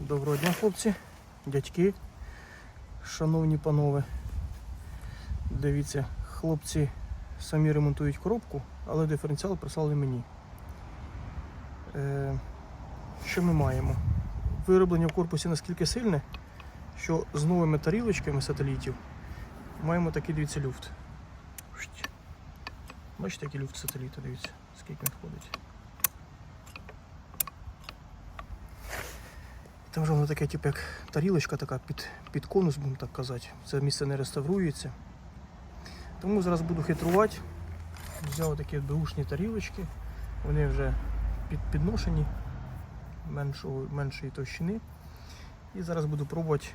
Доброго дня, хлопці, дядьки, шановні панове. Дивіться, хлопці самі ремонтують коробку, але диференціал прислали мені. Е, що ми маємо? Вироблення в корпусі наскільки сильне, що з новими тарілочками сателітів маємо такий дивіться люфт. Бачите, який люфт сателіта, дивіться, скільки він входить. Там вже воно таке, типу, як тарілочка така під, під конус, будемо так казати. Це місце не реставрується. Тому зараз буду хитрувати. Взяв такі беушні тарілочки. Вони вже під, підношені меншого, меншої товщини. І зараз буду пробувати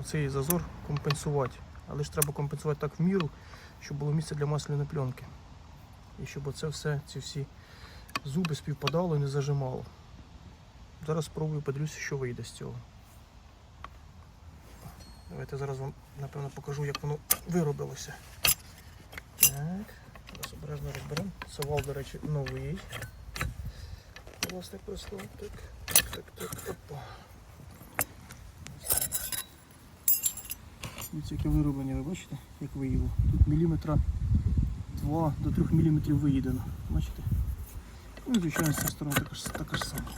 оцей зазор компенсувати. Але ж треба компенсувати так в міру, щоб було місце для масляної пленки. І щоб оце все, ці всі зуби співпадало і не зажимало. Зараз спробую подивлюся, що вийде з цього. Давайте зараз вам напевно покажу, як воно виробилося. Так, зараз обережно розберемо. Це вал, до речі, новий. Власник прислав. Так, так, так. Опа. Дивіться, яке вироблення, ви бачите, як виїло. Тут міліметра 2 до 3 міліметрів виїдено. Бачите? Ну, звичайно, з цієї сторони така ж, така ж сама.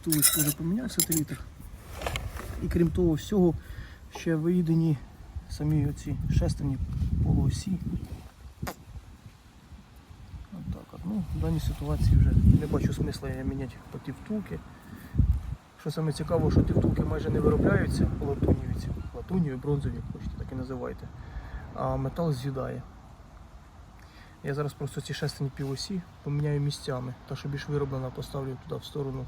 Втулочку вже поміняв сателітах. І крім того всього, ще виїдені самі оці шестерні полуосі. От. Ну, в даній ситуації вже не бачу смисла я міняти по ті втулки. Що саме цікаво, що ті втулки майже не виробляються латунівці, латуніві, бронзові, хочете, так і називайте. А метал з'їдає. Я зараз просто ці шестерні півосі поміняю місцями. Та, що більш вироблена, поставлю туди в сторону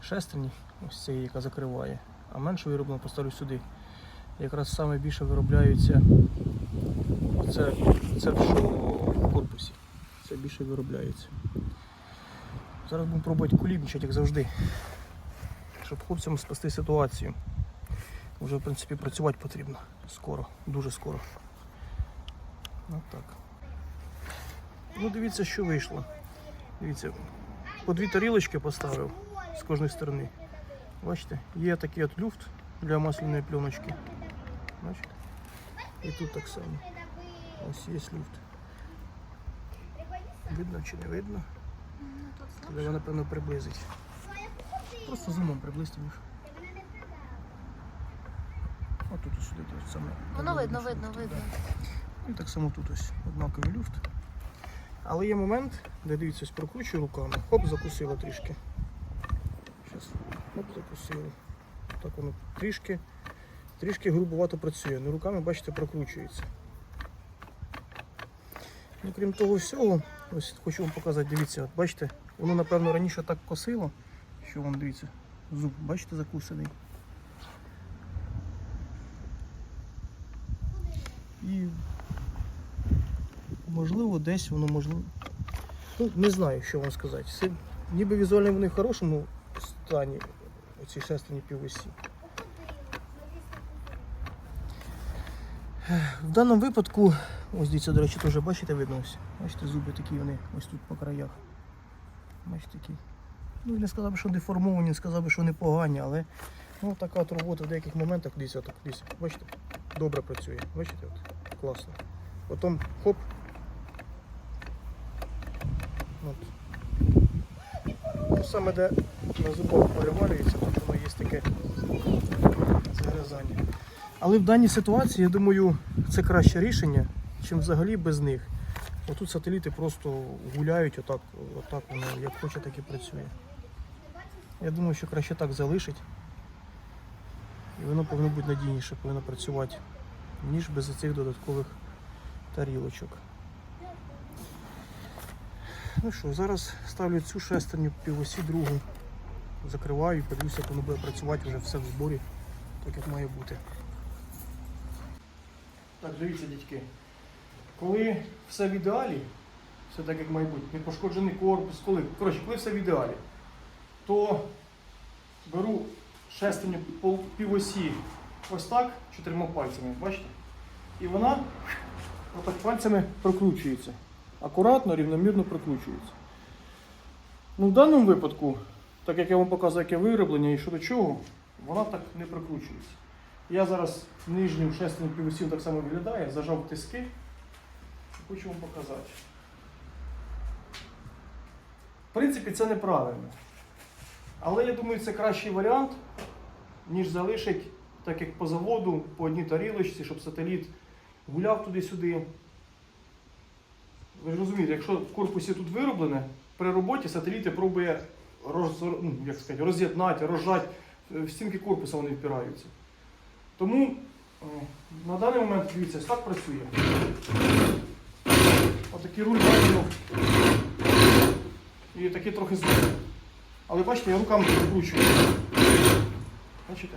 шестерні, ось цієї, яка закриває, а меншу вироблену поставлю сюди. Якраз саме більше виробляються це, в корпусі. Це більше виробляється. Зараз будемо пробувати кулібничати, як завжди. Щоб хлопцям спасти ситуацію. Вже в принципі працювати потрібно скоро, дуже скоро. От так. Ну дивіться, що вийшло. Дивіться, по дві тарілочки поставив з кожної сторони. Бачите, є такий от люфт для масляної пленочки. Бачите? І тут так само. Ось є люфт. Видно чи не видно? Треба, напевно, приблизить. Просто зумом приблизьте між. Отут ось сюди ось саме. Воно видно, видно, видно. І так само тут ось однаковий люфт. Але є момент, де дивіться, прокручую руками. Хоп, закусило трішки. Зараз, хоп, закусило. Так воно трішки, трішки грубовато працює. Ну руками, бачите, прокручується. Ну, крім того всього, ось хочу вам показати, дивіться, от бачите, воно напевно раніше так косило, що вам дивіться, зуб, бачите, закусаний. І можливо десь воно можливо. Ну, не знаю, що вам сказати. Це, ніби візуально вони в хорошому стані, оці шестерні півосі. В даному випадку, ось дивіться, до речі, теж бачите, видно ось. Бачите, зуби такі вони ось тут по краях. Бачите такі. Ну, не сказав би, що деформовані, не сказав би, що вони погані, але ну, така от робота в деяких моментах, дивіться, так, дивіться, бачите, добре працює. Бачите, от, класно. Потім хоп. От. Саме де на зубах перевалюється, тут воно є таке загризання. Але в даній ситуації, я думаю, це краще рішення, чим взагалі без них. Отут сателіти просто гуляють, отак, отак воно як хоче, так і працює. Я думаю, що краще так залишить. І воно повинно бути надійніше, повинно працювати, ніж без цих додаткових тарілочок. Ну що, зараз ставлю цю шестерню півосі другу, закриваю і подивлюся, як воно буде працювати вже все в зборі, так як має бути. Так, дивіться, дядьки. Коли все в ідеалі, все так як має бути, не пошкоджений корпус, коли, коротше, коли все в ідеалі, то беру шестерню півосі ось так, чотирма пальцями, бачите? І вона отак пальцями прокручується. Акуратно, рівномірно прокручується. Ну, в даному випадку, так як я вам показую, яке вироблення і що до чого, вона так не прикручується. Я зараз нижнім шестерню півосів так само виглядає, зажав тиски. Хочу вам показати. В принципі, це неправильно. Але я думаю, це кращий варіант, ніж залишить, так як по заводу, по одній тарілочці, щоб сателіт гуляв туди-сюди. Ви ж розумієте, якщо в корпусі тут вироблене, при роботі сателіти пробує роз, ну, як сказати, роз'єднати, розжати, е, в стінки корпуса вони впираються. Тому е, на даний момент, дивіться, так працює. Отакий руль бачимо. І такий трохи знову. Але бачите, я руками прикручую. Бачите?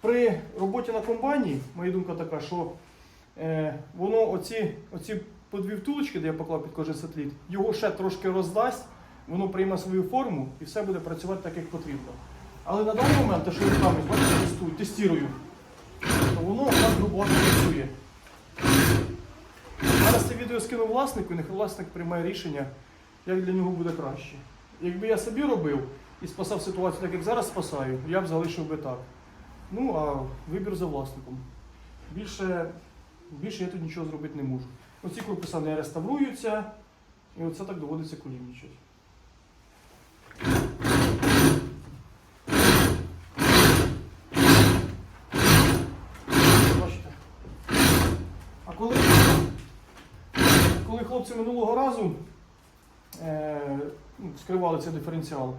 При роботі на комбайні, моя думка така, що е, воно оці, оці по втулочки, де я поклав під кожен сателіт, його ще трошки роздасть, воно прийме свою форму і все буде працювати так, як потрібно. Але на даний момент, те, що я руками бачите, тестую, то воно так грубо працює. Зараз це відео скину власнику, і нехай власник приймає рішення, як для нього буде краще. Якби я собі робив і спасав ситуацію так, як зараз спасаю, я б залишив би так. Ну, а вибір за власником. Більше, більше я тут нічого зробити не можу. Оці корпуса не реставруються, і оце так доводиться колівничати. А коли, коли хлопці минулого разу е, ну, скривали цей диференціал,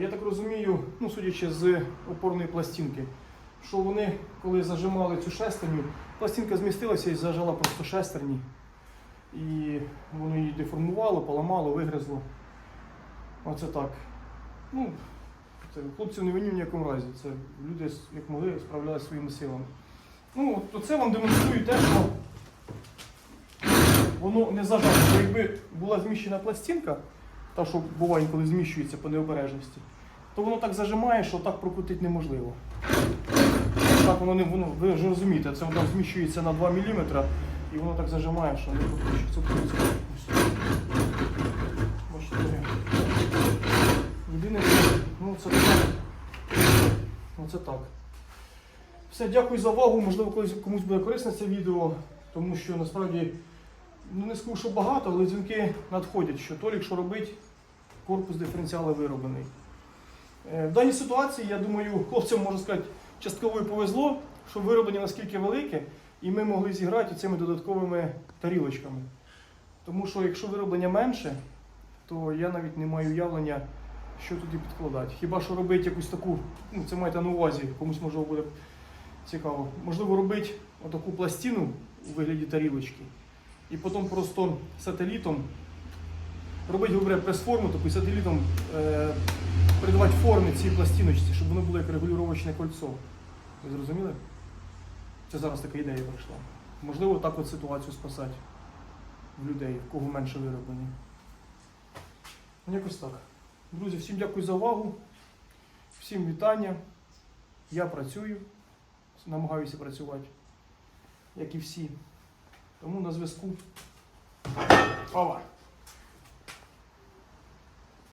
я так розумію, ну, судячи з опорної пластинки, що вони, коли зажимали цю шестерню, пластинка змістилася і зажала просто шестерні. І воно її деформувало, поламало, вигризло. Оце так. Ну, це хлопців не виню в ніякому разі. Це люди, як могли, справлялися своїми силами. Ну, то це вам демонструю те, що воно не зажато. Бо Якби була зміщена пластинка, та що буває, коли зміщується по необережності, то воно так зажимає, що так прокрутити неможливо. Так воно не воно, ви вже розумієте, це воно зміщується на 2 мм і воно так зажимає, що не прокручується. Єдине, ну це так. Ну це так. Все, дякую за увагу. Можливо, колись комусь буде корисне це відео, тому що насправді ну не скажу, що багато, але дзвінки надходять, що Толік, що робить, корпус диференціала вироблений. Е, В даній ситуації, я думаю, хлопцям можна сказати, частково і повезло, що вироблення наскільки велике, і ми могли зіграти цими додатковими тарілочками. Тому що якщо вироблення менше, то я навіть не маю уявлення, що туди підкладати. Хіба що робити якусь таку, ну це маєте на увазі, комусь можливо буде цікаво. Можливо, робити отаку пластину у вигляді тарілочки, і потім просто сателітом робити говоря, прес-форму, таку сателітом е, придавати форми цій пластиночці, щоб воно було як регулювачне кольцо. Ви зрозуміли? Це зараз така ідея прийшла. Можливо, так от ситуацію спасати в людей, в кого менше вироблення. Ну, Якось так. Друзі, всім дякую за увагу. Всім вітання. Я працюю, намагаюся працювати, як і всі. Тому на зв'язку. Ова!